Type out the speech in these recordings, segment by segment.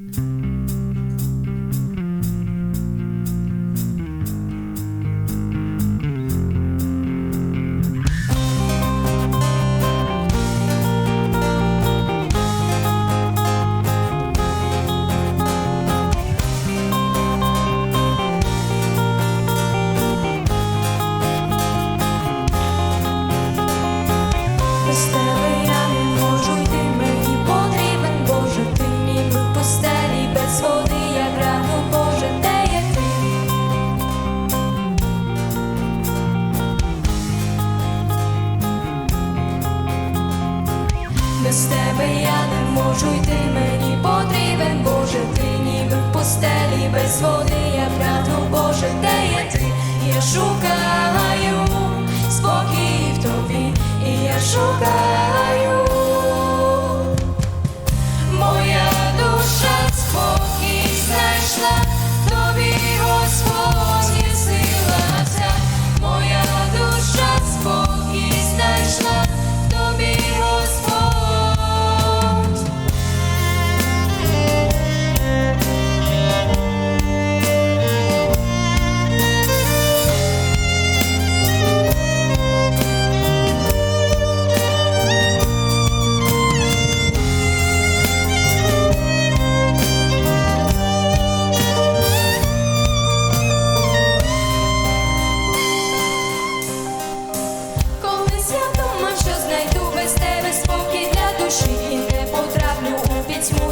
Без Без тебе я не можу йти, мені потрібен Боже, ти ніби в постелі без води я прагну, Боже, де є ти? Я шукаю спокій в тобі, і я шукаю.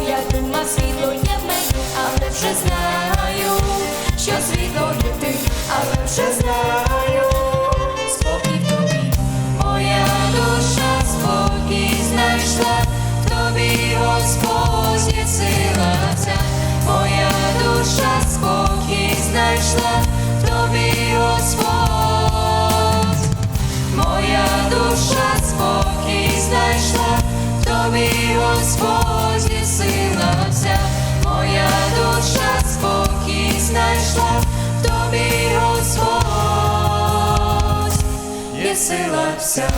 Я думав, світло є мені, але вже знаю, що світло є ти, але вже знаю, спокій моя душа спокій знайшла, тобі Господь моя душа спокій знайшла, тобі Господь. Моя душа спокій знайшла, тобі Господь тобі Господь є сила вся.